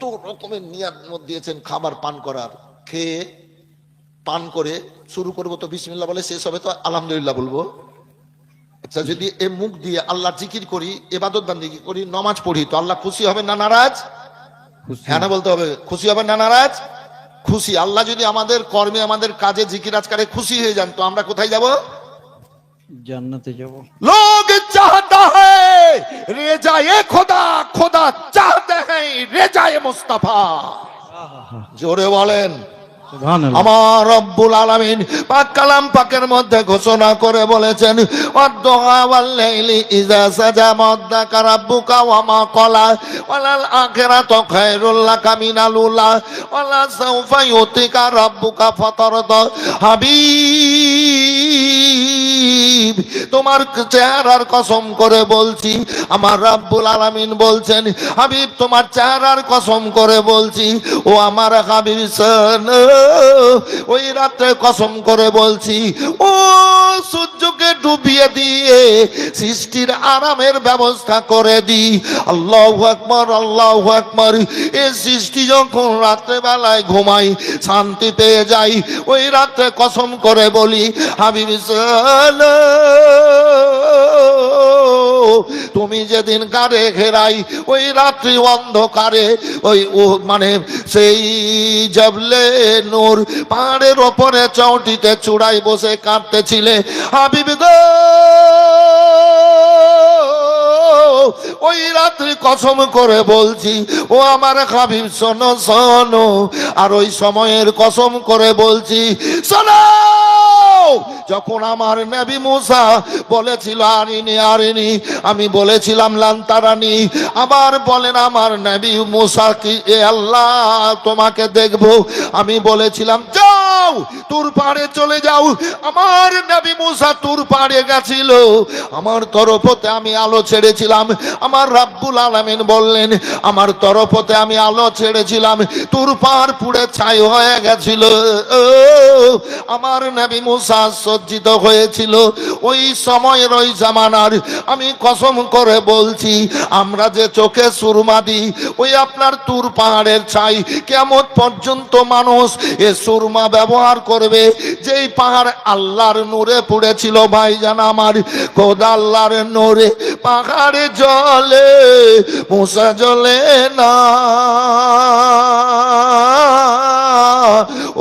কত রকমের নিয়াদ দিয়েছেন খাবার পান করার। খেয়ে পান করে শুরু করব তো বিসমিল্লা বলে শেষ হবে তো আলহামদুলিল্লাহ বলব। আচ্ছা যদি এ মুখ দিয়ে আল্লাহ জিকির করি এবাদত বান্দি করি নমাজ পড়ি তো আল্লাহ খুশি হবে না নারাজ? হ্যাঁ না বলতে হবে। খুশি হবে না নারাজ? খুশি। আল্লাহ যদি আমাদের কর্মে আমাদের কাজে জিকির আজকারে খুশি হয়ে যান তো আমরা কোথায় যাব? জান্নাতে যাব। লোক চাহাত রেজায়ে খোদা খোদা চাহতে হ্যাঁ রেজায়ে মুস্তাফা। জোরে বলেন আমার রব্বুল আলামিন পাক কালাম পাকের মধ্যে ঘোষণা করে বলেছেন অদ্দোহা ওয়াল্লাইলি ইজা সাজা মদ্দাকা রাব্বুকা ওয়া মা ক্বালা ওয়ালাল আখিরাতু খায়রুল লাকা মিনাল উলা ওয়ালা সাউফা ইউতিকা হাবিব। তোমার চেহারার কসম করে বলছি, আমার রাব্বুল আলামিন বলছেন, হাবিব, তোমার চেহারার কসম করে বলছি, ও আমার হাবিব ওই রাত্রে কসম করে বলছি, ও সূর্যকে ডুবিয়ে দিয়ে সৃষ্টির আরামের ব্যবস্থা করে দি। আল্লাহ আকবর আল্লাহ আকবর। এ সৃষ্টি যখন রাত্রেবেলায় ঘুমাই, শান্তি পেয়ে যাই, ওই রাত্রে কসম করে বলি, হাবিব তুমি যেদিন কারে ঘেরাই, ওই রাত্রি অন্ধকারে, ওই ও মানে সেই জবলে নূর পাহাড়ের ওপরে চৌটিতে চূড়াই বসে কাঁদতেছিলে। হাবিব ওই রাত্রি কসম করে বলছি, ও আমার হাবিব, শোনো শোনো, আর ওই সময়ের কসম করে বলছি, শোনো যখন আমার নবী মুসা বলেছিল আরিনি আরিনি আমি বলেছিলাম লান্তারানি আবার বলেন, আমার নবী মুসা কি? এ আল্লাহ, তোমাকে দেখব। আমি বলেছিলাম যাও, তুর পাড়ে চলে যাও। আমার নবী মুসা তুর পাড়ে গেছিল। আমার তরফতে আমি আলো ছেড়েছিলাম। আমার রাব্বুল আলামিন বললেন, আমার তরফতে আমি আলো ছেড়েছিলাম। তুর পাড় পুড়ে ছাই হয়ে গেছিল। আমার নবী মুসা সজ্জিত হয়েছিল। ওই সময়ের ওই জামানার আমি কসম করে বলছি, আমরা যে চোখে সুরমা দিই, ওই আপনার তুর পাহাড়ের ছাই। কেমন পর্যন্ত মানুষ এ সুরমা ব্যবহার করবে। যেই পাহাড় আল্লাহর নূরে পড়েছিল ভাইজান আমার, খোদা আল্লাহর নূরে পাহাড়ে জলে, মুসা জলে না।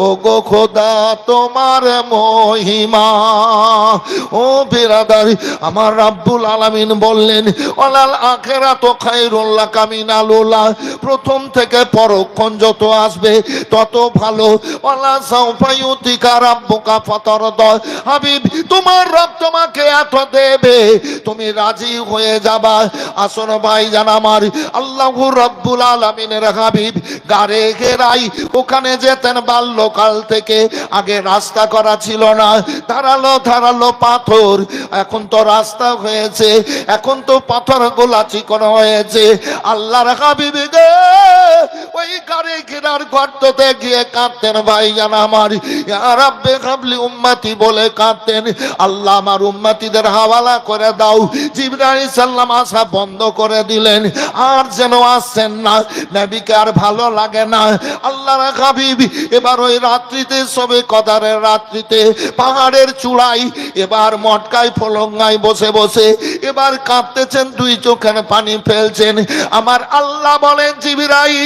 ও গো খোদা, তোমার মহিমা, ও বিরাদারি, আমার রাব্বুল আলামিন বললেন ওলাল আখেরা তো খাইরুল্লাহ কামিনালুল্লাহ প্রথম থেকে পরক্ষণ যত আসবে তত ভালো। ওলা আল্লাহু ওখানে যেতেন বাল্যকাল থেকে। আগে রাস্তা করা ছিল না, ধারালো ধারালো পাথর, এখন তো রাস্তা হয়েছে, এখন তো পাথর গোলা চিকন হয়েছে। আল্লাহর হাবিব ওই গাড়ি ঘেরার গর্ততে গিয়ে কাঁদতেন ভাই জান আমার। পাহাড়ের চূড়াই এবার মটকায়, ফলঙ্গায় বসে বসে এবার কাঁদতেছেন, দুই চোখের পানি ফেলছেন। আমার আল্লাহ বলেন, জিবিরাইল,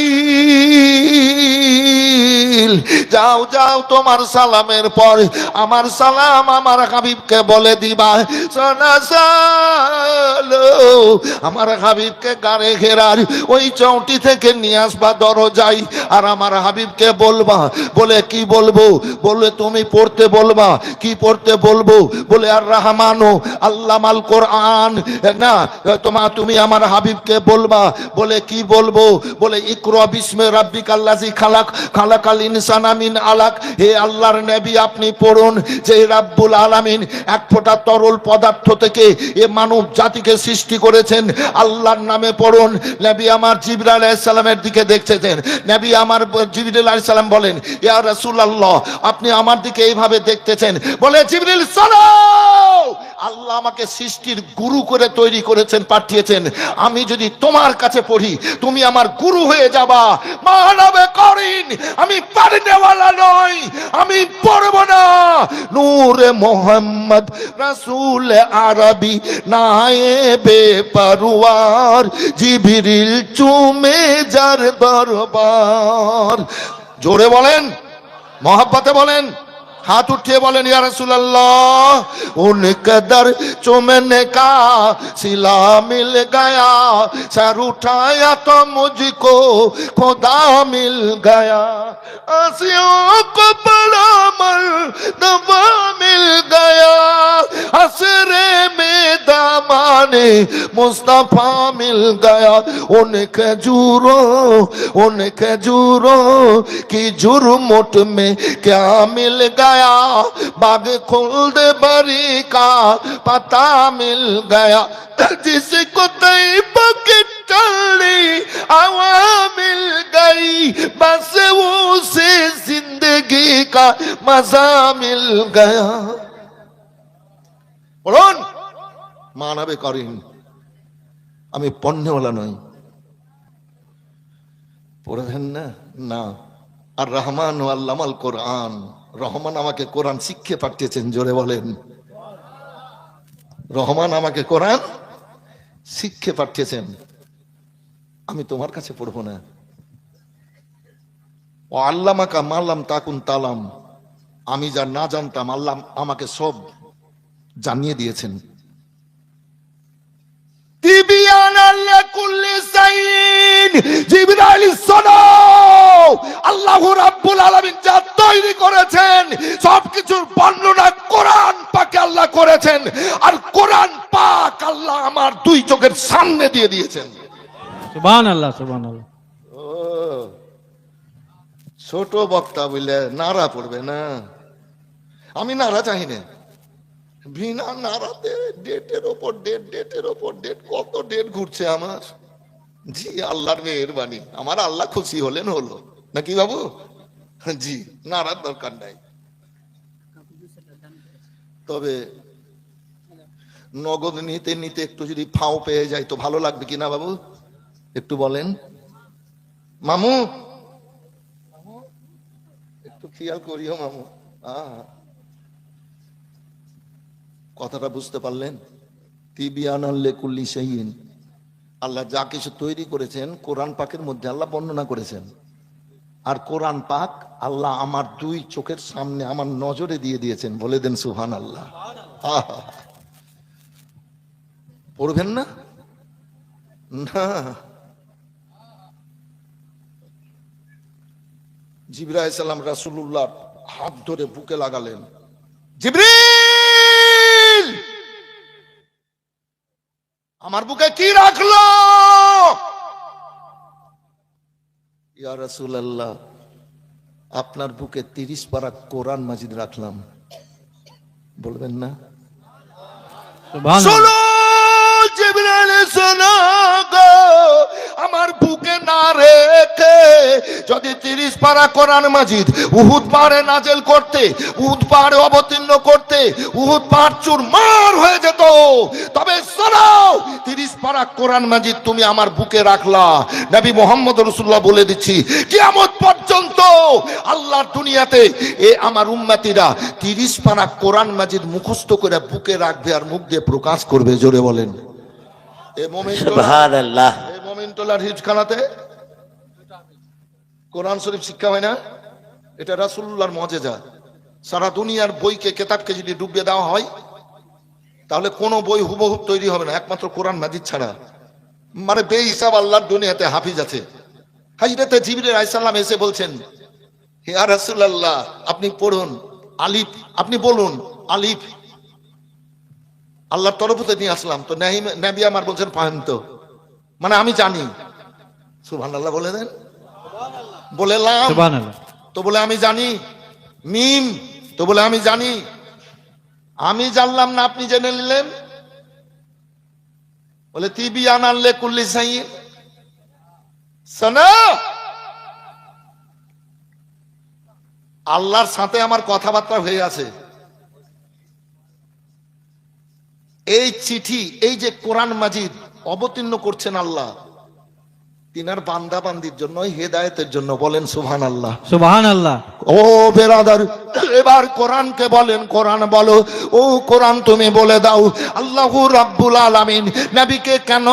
যাও যাও তোমার সালামের পর আমার সালাম আমার হাবিবকে বলে দিবা। আমার হাবিবকে গাড়ে ঘেরার ওই চৌটি থেকে নিয়ে আসবা দরজাই আর আমার হাবিবকে বলবা, বলে কি বলব? বলে তুমি পড়তে বলবা, কি পড়তে বলব? বলে, আর রাহমানো আল্লাহ মাল কোরআন। না, তোমা, তুমি আমার হাবিবকে বলবা, বলে কি বলব? বলে, ইকরা বিসমে রাব্বিক আল্লাজি খালাক খালাক, খালাকাল ইনসানা মিন আলাক। হে আল্লাহর নবী আপনি পড়ুন যে রাব্বুল আলামিন এক ফোঁটা তরল পদার্থ থেকে এ মানব জাতিকে সৃষ্টি করেছেন। আল্লাহর নামে পড়ুন। নবী আমার জিবরাইল আলাইহিস সালামের দিকে দেখতেছেন। নবী আমার জিবরাইল আলাইহিস সালাম বলেন, ইয়া রাসূলুল্লাহ, আপনি আমার দিকে এইভাবে দেখতেছেন। বলে জিবরিল আল্লাহ আমাকে সৃষ্টির গুরু করে তৈরি করেছেন, পাঠিয়েছেন। আমি যদি তোমার কাছে পড়ি, তুমি আমার গুরু হয়ে যাবা। মানবে করিন। আমি পারনেওয়ালা নই। আমি পড়ব না। নূরে মোহাম্মদ রাসূল আরবি নায়েবে পারুয়ার জিবিরিল চুমে যার দরবার। জোরে বলেন, মহাব্বাতে বলেন। ہاتھ اٹھے بولیں یا رسول اللہ، ان کے قدر چومنے کا سلا مل گیا، سر اٹھایا تو مجھ کو خدا مل گیا۔ آسیوں کو بڑا مل مل گیا حسرے میں دامان مصطفیٰ مل گیا۔ ان کے جوروں، ان کے جوروں کی جرمٹ میں کیا مل گیا؟ باغ کھلد بری کا پتا مل گیا۔ جس کو تیب کی چلی ہوا مل گئی۔ بس وہ اسے زندگی کا مزا مل گیا۔ بولون۔ মানবে করিন আমি পণ্যওয়ালা নই। পড়েছেন না? না। আর রহমান ও আল্লামাল কোরআন। রহমান আমাকে কোরআন শিক্ষে পাঠিয়েছেন, জোরে বলেন। রহমান আমাকে কোরআন শিক্ষে পাঠিয়েছেন। আমি তোমার কাছে পড়ব না। ও আল্লামাকা মারলাম তাকুন তালাম। আমি যা না জানতাম, আল্লাহ আমাকে সব জানিয়ে দিয়েছেন তিবিয়ানাল লিকুল্লি শাইইন জিবরাইল শোনো আল্লাহ রাব্বুল আলামিন যা তৈরি করেছেন সবকিছুর বর্ণনা কোরআন পাকে আল্লাহ করেছেন। আর কোরআন পাক আল্লাহ আমার দুই চোখের সামনে দিয়ে দিয়েছেন। আল্লাহ আল্লাহ ছোট বক্তা বললে নাড়া পড়বে না। আমি নাড়া চাই না। বিনা নাড়াতে ডেটের ওপর ডেট ডেটের ওপর ডেট কত ডেট ঘুরছে আমার? জি আল্লাহর মেহরবানি। আমার আল্লাহ খুশি হলেন হলো। নাকি বাবু? জি নাড়ার দরকার নাই। তবে নগদ নিতে নিতে একটু যদি ফাও পেয়ে যায় তো ভালো লাগবে কিনা বাবু? একটু বলেন। মামু, একটু খেয়াল করিও মামু। আহ। কথাটা বুঝতে পারলেন? তিবিয়ান আল্লে কুল্লি শাহীন। আল্লাহ যা কিছু তৈরি করেছেন, কোরআন পাকের মধ্যে আল্লাহ বর্ণনা করেছেন। আর কোরআন পাক আল্লাহ আমার দুই চোখের সামনে আমার নজরে দিয়ে দিয়েছেন। বলে দেন সুহান আল্লাহ পড়বেন না? জিবরা সালাম রাসুল্লাহ হাত ধরে বুকে লাগালেন। জিবরিল আমার বুকে কি রাখল? ইয়া রাসূলুল্লাহ আপনার বুকে তিরিশ পারা কোরআন মাজিদ রাখলাম। বলবেন না? শোনো জিবরাইল শোনো গো আমার বুকে না রেখে যদি তিরিশ পারা কোরআন মাজিদ উহুদ পাহাড়ে নাজেল করতে উহুদ পাহাড়ে অবতীর্ণ করতে উহুদ পাহাড় চুরমার হয়ে যেত তবে শোনো তিরিশ পারা কোরআন মাজিদ তুমি আমার বুকে রাখলা। নবী মোহাম্মদ রসুল্লাহ বলে দিচ্ছি কিয়ামত পর্যন্ত আল্লাহর দুনিয়াতে এ আমার উম্মাতিরা তিরিশ পারা কোরআন মাজিদ মুখস্থ করে বুকে রাখবে আর মুখ দিয়ে প্রকাশ করবে জোরে বলেন। এ মোমেন্ট মোমিনটোলার হিজখানাতে কোরআন শরীফ শিক্ষা হয় না। এটা রাসুল্লাহর মজেজা। সারা দুনিয়ার বইকে কেতাবকে যদি ডুবিয়ে দেওয়া হয়, তাহলে কোনো বই হুবহু তৈরি হবে না, একমাত্র কোরআন মাজিদ ছাড়া। মানে বে হিসাব আল্লাহর দুনিয়াতে হাফিজ আছে। হাজরতে জিবির আইসাল্লাম এসে বলছেন, হে আর রাসুল্লাহ আপনি পড়ুন, আলিফ, আপনি বলুন, আলিফ। আল্লাহর তরফ থেকে নিয়ে আসলাম। তো নাহিম- নাবি আমার বলছেন ফাহেম তো মানে আমি জানি। সুবহান আল্লাহ বলে দেন। সুবহান তো বলে আমি জানি। মিম তো বলে আমি জানি। আমি জানলাম না আপনি জেনে নিলেন? বলে তিবি আনাল্লে কুল্লি সাই আল্লাহর সাথে আমার কথাবার্তা হয়ে আছে। এই চিঠি এই যে কোরআন মাজিদ অবতীর্ণ করছেন আল্লাহ। তিনার বান্দা বান্দির জন্য হেদায়েতের জন্য বলেন সুবহান আল্লাহ সুবহান আল্লাহ ও বেরাদার এবার কোরআনকে বলেন কোরআন বলো। ও কোরআন তুমি বলে দাও আল্লাহু রাব্বুল আলামিন নবীকে কেন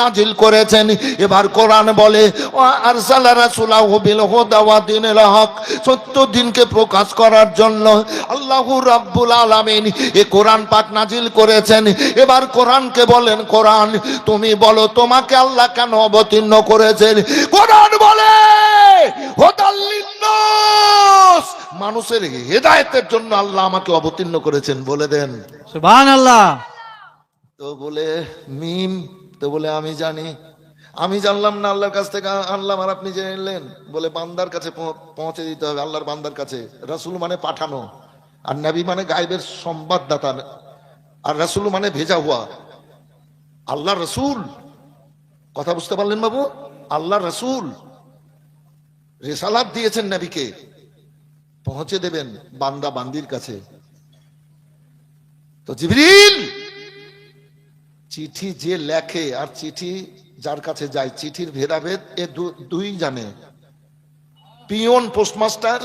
নাজিল করেছেন? এবার কোরআন বলে ও আরসালা রাসূলাহু বিল হুদা ওয়া দিনিল হক সত্য দিনকে প্রকাশ করার জন্য আল্লাহু রাব্বুল আলামিন এ কোরআন পাক নাজিল করেছেন। এবার কোরআনকে বলেন কোরআন তুমি বলো তোমাকে আল্লাহ কেন অবতীর্ণ করেছেন কোরআন বলে মানুষের হেদায়েতের জন্য আল্লাহ আমাকে অবতীর্ণ করেছেন বলে দেন। আল্লাহ তো বলে মিম তো বলে আমি জানি। আমি জানলাম না আল্লাহর কাছ থেকে আনলাম আর আপনি জেনে নিলেন। বলে বান্দার কাছে পৌঁছে দিতে হবে আল্লাহর বান্দার কাছে। রাসূল মানে পাঠানো আর নবী মানে গায়েবের সংবাদদাতা আর রাসূল মানে ভেজা হওয়া আল্লাহ রসুল কথা বুঝতে পারলেন বাবু? আল্লাহ রসুল রেসালাত দিয়েছেন নবীকে। পৌঁছে দেবেন বান্দা বান্দির কাছে। তো জিবরিল, চিঠি যে লেখে আর চিঠি যার কাছে যায়, চিঠির ভেদাভেদ এ দুই জানে। পিয়ন পোস্টমাস্টার,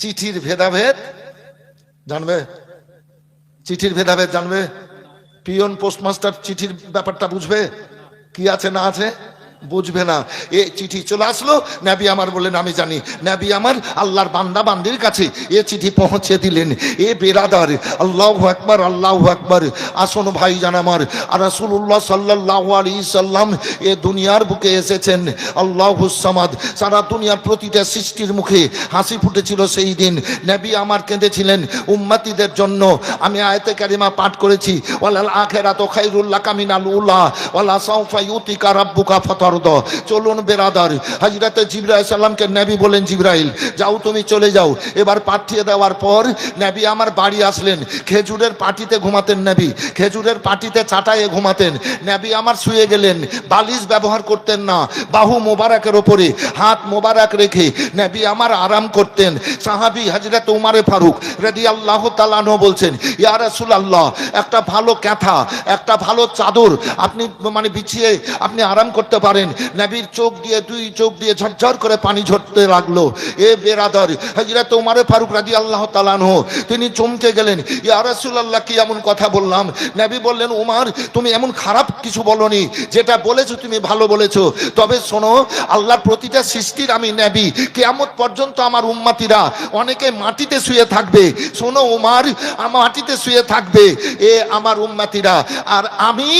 চিঠির ভেদাভেদ, জানবে? চিঠির ভেদাভেদ জানবে? পিয়ন পোস্টমাস্টার চিঠির ব্যাপারটা বুঝবে? কি আছে না আছে? বুঝবে না। এ চিঠি চলে আসলো, নাবি আমার বললেন, আমি জানি। নাবি আমার আল্লাহর বান্দা বান্দির কাছে এ চিঠি পৌঁছে দিলেন। এ বেরাদার, আল্লাহ আকবার আল্লাহ আকবার। আসুন ভাই জান আমার আর রাসূলুল্লাহ সাল্লাল্লাহু আলাইহি সাল্লাম এ দুনিয়ার বুকে এসেছেন। আল্লাহ হুসামাদ সারা দুনিয়ার প্রতিটা সৃষ্টির মুখে হাসি ফুটেছিল সেই দিন। নবী আমার কেঁদেছিলেন উম্মতিদের জন্য। আমি আয়াতে কারিমা পাঠ করেছি, ওয়ালাল আখিরাতু খায়রুল লাকা মিনাল উলা, ওয়ালা সাউফা ইউতিকা রাব্বুকা ফাতারদ চলুন বেরাদার, হযরতে জিবরাইল সাল্লামকে নবী বলেন, জিবরাইল, যাও তুমি চলে যাও। এবার পাঠিয়ে দেওয়ার পর নবী আমার বাড়ি আসলেন। খেজুরের পাটিতে ঘুমাতেন নবী। খেজুরের পাটিতে চাটায়ে ঘুমাতেন। নবী আমার শুয়ে গেলেন। বালিশ ব্যবহার করতেন না। বাহু মোবারকের ওপরে হাত মোবারক রেখে নবী আমার আরাম করতেন। সাহাবি হাজরত উমারে ফারুক রেডি আল্লাহ তালানো বলছেন, ইয়া রাসূল আল্লাহ একটা ভালো ক্যাথা, একটা ভালো চাদর, আপনি মানে বিছিয়ে আপনি আরাম করতে পারেন নবীর চোখ দিয়ে, দুই চোখ দিয়ে ঝরঝর করে পানি ঝরতে লাগল। এ বেরাদার হজরত উমারে ফারুক রাজি আল্লাহ তালানহ তিনি চমকে গেলেন। ইয়া রাসূলুল্লাহ, কি এমন কথা বললাম? নবী বললেন, উমার, তুমি এমন খারাপ কিছু বলনি, যেটা বলেছ তুমি ভালো বলেছ। তবে শোনো, আল্লাহর প্রতিটা সৃষ্টির আমি নেবি। কেয়ামত পর্যন্ত আমার উম্মাতিরা অনেকে মাটিতে শুয়ে থাকবে। শোনো, উমার মাটিতে শুয়ে থাকবে। এ আমার উম্মাতিরা। আর আমি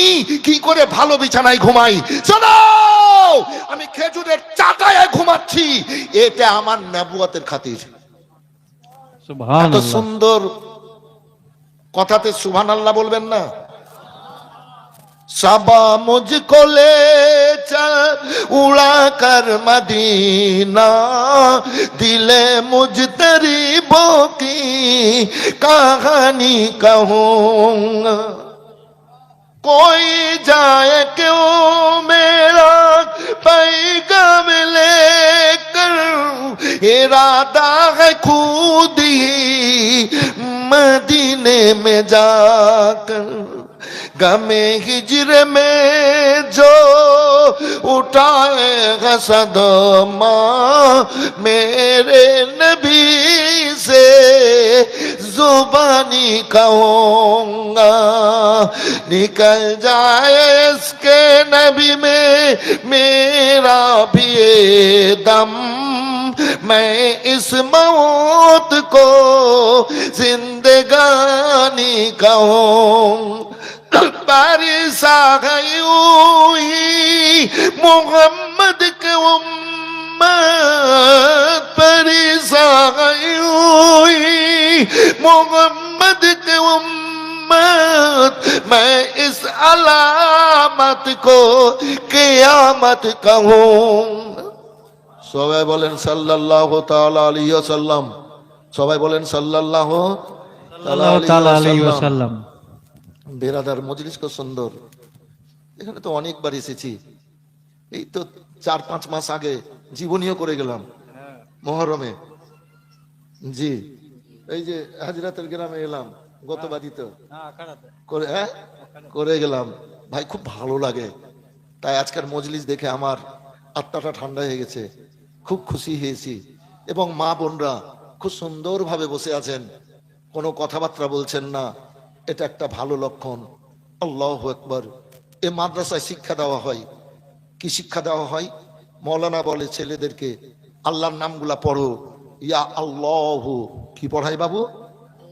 কি করে ভালো বিছানায় ঘুমাই? শোনো আমি খেজুরের চাটায় ঘুমাচ্ছি এটা আমার নেবুয়াতের খাতির সুবহান এত আল্লাহ সুন্দর কথাতে সুবহান আল্লাহ বলবেন না सबा मुझको ले चल उड़ा कर मदीना दिले मुझ तरीबों की कहानी कहूंगा کوئی جائے کیوں میرا پیغام لے کر ارادہ ہے خود ہی مدینے میں جا کر گم ہجر میں جو उठाए सदमा मेरे नबी से जुबानी कहूंगा निकल जाए इसके नबी में मेरा भी ये दम मैं इस मौत को जिंदगानी कहूं பாரிசாக யூஹி முகம்மதுக்கு உம்மத் பரிசாக யூஹி முகம்மதுக்கு உம்மத் மை இஸ் அலாமத் கோ கியாமத் கஹூம் সবাই বলেন সাল্লাল্লাহু তাআলা আলাইহি ওয়াসাল্লাম সবাই বলেন সাল্লাল্লাহু তাআলা আলাইহি ওয়াসাল্লাম বেরাদার মজলিস কত সুন্দর। এখানে তো অনেকবার এসেছি। এই তো চার পাঁচ মাস আগে জীবনীয় করে গেলাম মহরমে। জি, এই যে হাজরাতের গ্রামে এলাম, গতবাদী তো। করে হ্যাঁ? করে গেলাম। ভাই, খুব ভালো লাগে। তাই আজকের মজলিস দেখে আমার আত্মাটা ঠান্ডা হয়ে গেছে। খুব খুশি হয়েছি। এবং মা বোনরা খুব সুন্দরভাবে বসে আছেন। কোনো কথাবার্তা বলছেন না। এটা একটা ভালো লক্ষণ। আল্লাহ একবার এ মাদ্রাসায় শিক্ষা দেওয়া হয়। কি শিক্ষা দেওয়া হয়? মৌলানা বলে ছেলেদেরকে, আল্লাহর নামগুলা পড়ো। ইয়া আল্লাহ। কি পড়াই বাবু?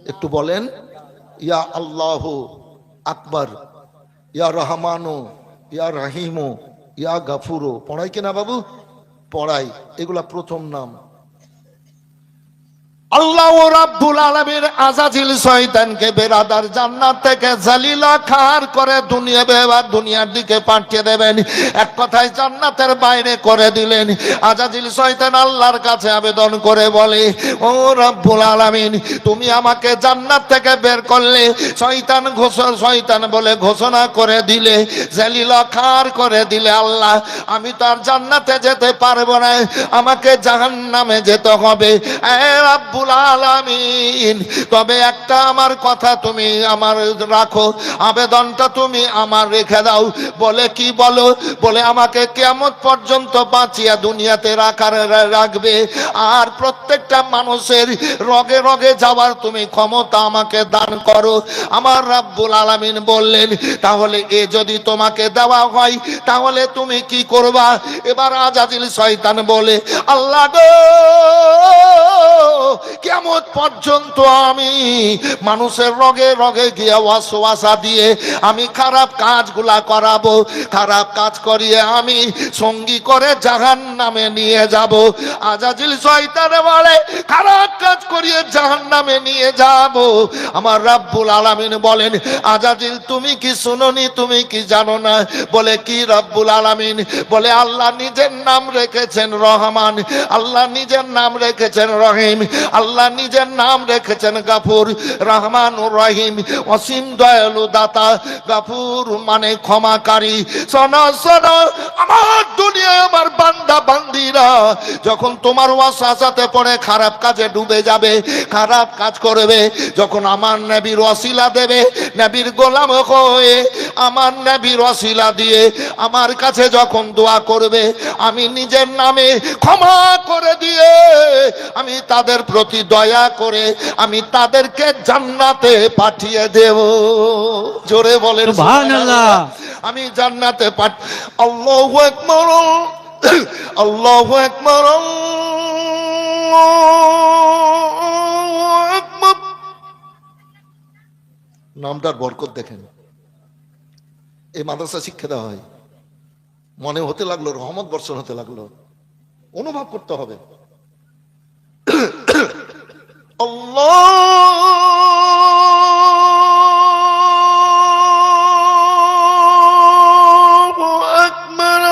একটু বলেন। ইয়া আল্লাহ আকবর। ইয়া রহমানো। ইয়া রাহিমো। ইয়া গাফুরো। পড়াই কিনা বাবু? পড়াই এগুলা প্রথম নাম। আল্লাহ রাব্বুল আলামিন আজাজিল শয়তানকে বেরাদার জান্নাত থেকে জালিলা খার করে দুনিয়া দুনিয়ার দিকে পাঠিয়ে দেবেন। এক কথায় জান্নাতের বাইরে করে দিলেন। আজাজিল শয়তান আল্লাহর কাছে আবেদন করে বলে, ও রাব্বুল আলামিন, তুমি আমাকে জান্নাত থেকে বের করলে শয়তান ঘোষণা, শয়তান বলে ঘোষণা করে দিলে, জালিলা খার করে দিলে আল্লাহ, আমি তো আর জান্নাতে যেতে পারব না, আমাকে জাহান্নামে যেতে হবে। এ রাব্বুল আলামিন। তবে একটা আমার কথা তুমি আমার রাখো, আবেদনটা তুমি আমার রেখে দাও। বলে কি বলো? বলে আমাকে কেমন পর্যন্ত বাঁচিয়া দুনিয়াতে রাখার রাখবে। আর প্রত্যেকটা মানুষের রগে রগে যাওয়ার তুমি ক্ষমতা আমাকে দান করো। আমার রাব্বুল আলামিন বললেন, তাহলে এ যদি তোমাকে দেওয়া হয়, তাহলে তুমি কি করবা? এবার আজাজিল শয়তান বলে, আল্লাহ গো কেমন পর্যন্ত আমি মানুষের রগে রগে গিয়ে ওয়াসওয়াসা দিয়ে আমি খারাপ কাজগুলা করাবো, খারাপ কাজ করিয়ে আমি সঙ্গী করে জাহান নামে নিয়ে যাব। আজাজিল শয়তানে বলে, খারাপ কাজ করিয়ে জাহান নামে নিয়ে যাব। আমার রাব্বুল আলামিন বলেন, আজাজিল, তুমি কি শুনোনি, তুমি কি জানো না? বলে, কি রাব্বুল আলামিন? বলে, আল্লাহ নিজের নাম রেখেছেন রহমান, আল্লাহ নিজের নাম রেখেছেন রহিম, আল্লাহ নিজের নাম রেখেছেন গাফুর রহমান রহিম, অসীম দয়ালু দাতা। গাফুর মানে ক্ষমাকারী। শোনো শোনো, আমার দুনিয়ায় আমার বান্দা, বান্দিরা, যখন তোমার ওয়াসাতে পড়ে খারাপ কাজে ডুবে যাবে, খারাপ কাজ করবে, যখন আমার নবীর ওয়াসিলা দেবে, নবীর গোলাম হয়ে আমার নবীর ওয়াসিলা দিয়ে আমার কাছে যখন দোয়া করবে, আমি নিজের নামে ক্ষমা করে দিয়ে, আমি তাদের প্রতি দয়া করে আমি তাদেরকে জান্নাতে পাঠিয়ে দেব। জোরে বলেন সুবহানাল্লাহ। আমি জান্নাতে পাঠ আল্লাহু আকবার আল্লাহু আকবার। নামটার বরকত দেখেন। এই মাদ্রাসা শিক্ষা দেওয়া হয়। মনে হতে লাগল রহমত বর্ষণ হতে লাগল। অনুভব করতে হবে। আল্লাহু আকবার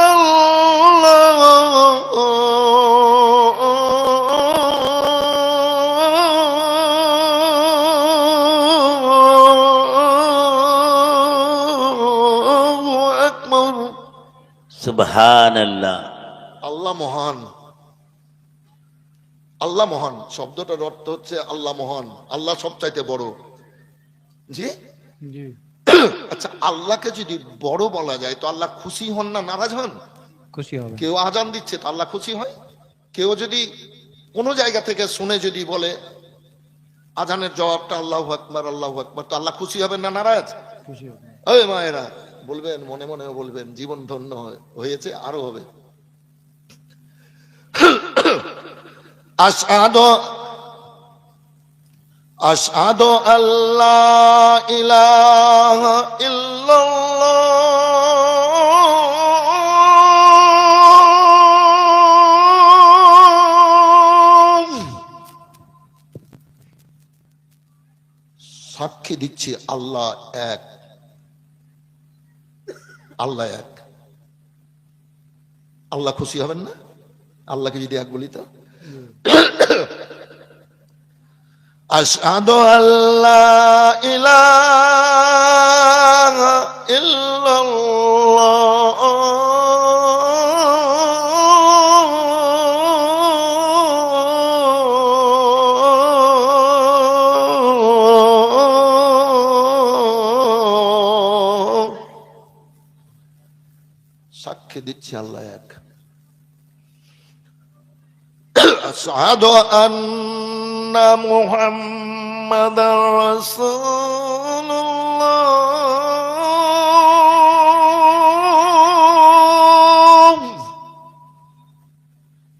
আল্লাহু আকবার সুবহান আল্লাহ আল্লাহ মহান আল্লাহ মহান শব্দটার অর্থ হচ্ছে আল্লাহ মহান আল্লাহ সবচাইতে বড়। জি? জি। আচ্ছা আল্লাহকে যদি বড় বলা যায় তো আল্লাহ খুশি হন না নারাজ হন? খুশি হবে। কেউ আজান দিচ্ছে তো আল্লাহ খুশি হয়? কেউ যদি কোনো জায়গা থেকে শুনে যদি বলে আজানের জবাবটা আল্লাহ আকবার আল্লাহ আকবার তো আল্লাহ খুশি হবেন না নারাজ? খুশি হবে। ওই মায়েরা বলবেন মনে মনে বলবেন জীবন ধন্য হয়- হয়েছে আরও হবে। আসাদো আল্লাহ ইলাহা ইল্লাল্লাহ। সাক্ষী দিচ্ছি আল্লাহ এক। আল্লাহ এক। আল্লাহ খুশি হবেন না? আল্লাহকে যদি এক বলি তো? أشهد أن لا إله إلا الله সাক্ষী দিচ্ছি আল্লাহ أشهد أن محمد رسول الله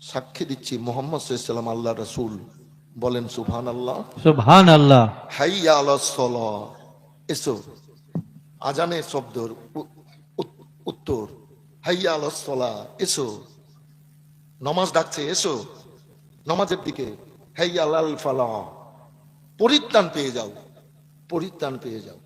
সাক্ষী দিচ্ছি মোহাম্মদ সাল্লাম আল্লাহ রসুল বলেন সুবহান আল্লাহ সুবহান আল্লাহ হাইয়া আলাসল এসো আজানে শব্দর উ- উ- উত্তর হাইয়া আলাসলা এসো নমাজ ডাকছে এসো নমাজের দিকে হেয়ালাল ফালা পরিত্রাণ পেয়ে যাও পরিত্রাণ পেয়ে যাও।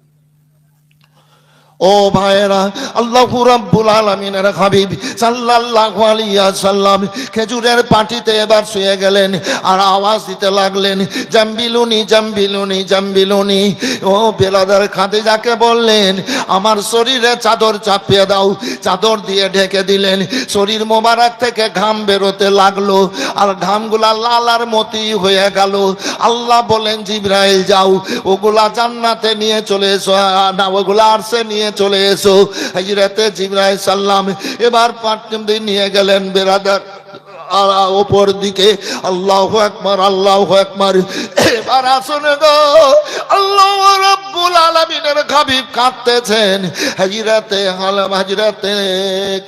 ও ভাইরা আল্লাহ রাব্বুল আলামিনের হাবিব সাল্লাল্লাহু আলাইহি সাল্লাম খেজুরের পাটিতে এবার শুয়ে গেলেন আর আওয়াজ দিতে লাগলেন, জাম্বিলুনি জাম্বিলুনি জাম্বিলুনি। ও বেলাদার খাদিজাকে বললেন, আমার শরীরে চাদর চাপিয়ে দাও। চাদর দিয়ে ঢেকে দিলেন। শরীর মোবারক থেকে ঘাম বেরোতে লাগল আর ঘামগুলা লাল আর মতি হয়ে গেল। আল্লাহ বলেন, জিব্রাইল, যাও। ওগুলা জান্নাতে নিয়ে চলে এসো। না, ওগুলা আরসে নিয়ে চলে এসো। হাজিরাতে জিবরাই সাল্লাম এবার পাঁচ দিন নিয়ে গেলেন বেরাদার। আর ওপর দিকে আল্লাহ একবার আল্লাহ একবার এবার আসনে গো, আল্লাহ রব্বুল আলামিনের হাবিব কাঁদতেছেন। হাজিরাতে হালাম হাজিরাতে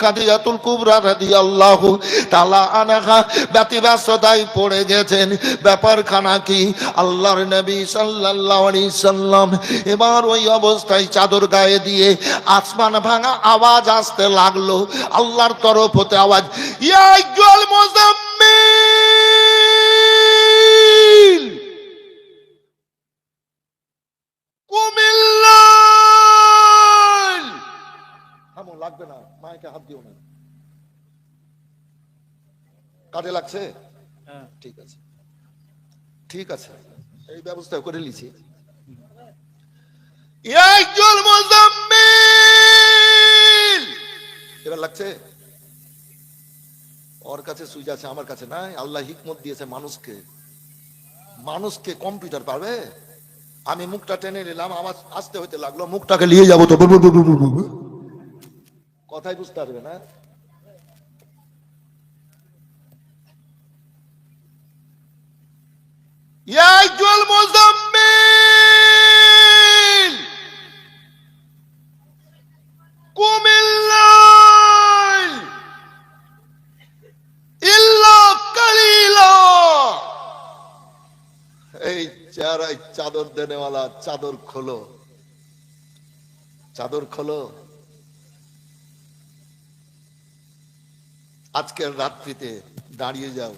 কাদিয়াতুল কুবরা রাদিয়াল্লাহু তাআলা আনহা ব্যতিব্যস্ততায় পড়ে গেছেন। ব্যাপারখানা কি? আল্লাহর নবী সাল্লাল্লাহু আলাইহি সাল্লাম এবার ওই অবস্থায় চাদর গায়ে দিয়ে আসমান ভাঙা আওয়াজ আসতে লাগল। আল্লাহর তরফ হতে আওয়াজ, ইয়া লাগবে না। মাইকে হাত দিও না। কাজে লাগছে? ঠিক আছে। ঠিক আছে। এই ব্যবস্থা করে লিছি একজন মুজাম্মিল। এবার লাগছে? ওর কাছে সুইচ আছে, আমার কাছে নাই। আল্লাহ হিকমত দিয়েছে মানুষকে। মানুষকে কম্পিউটার পারবে? আমি মুখটা টেনে নিলাম, আমার আসতে হইতে লাগল, মুখটাকে নিয়ে যাব তো। কথাই বুঝতে পারবে না। ইয়া আইয়ুহাল মুজাম্মিল চাদর দেনেওয়ালা চাদর খোলো। চাদর খোলো। আজকের রাত্রিতে দাঁড়িয়ে যাও।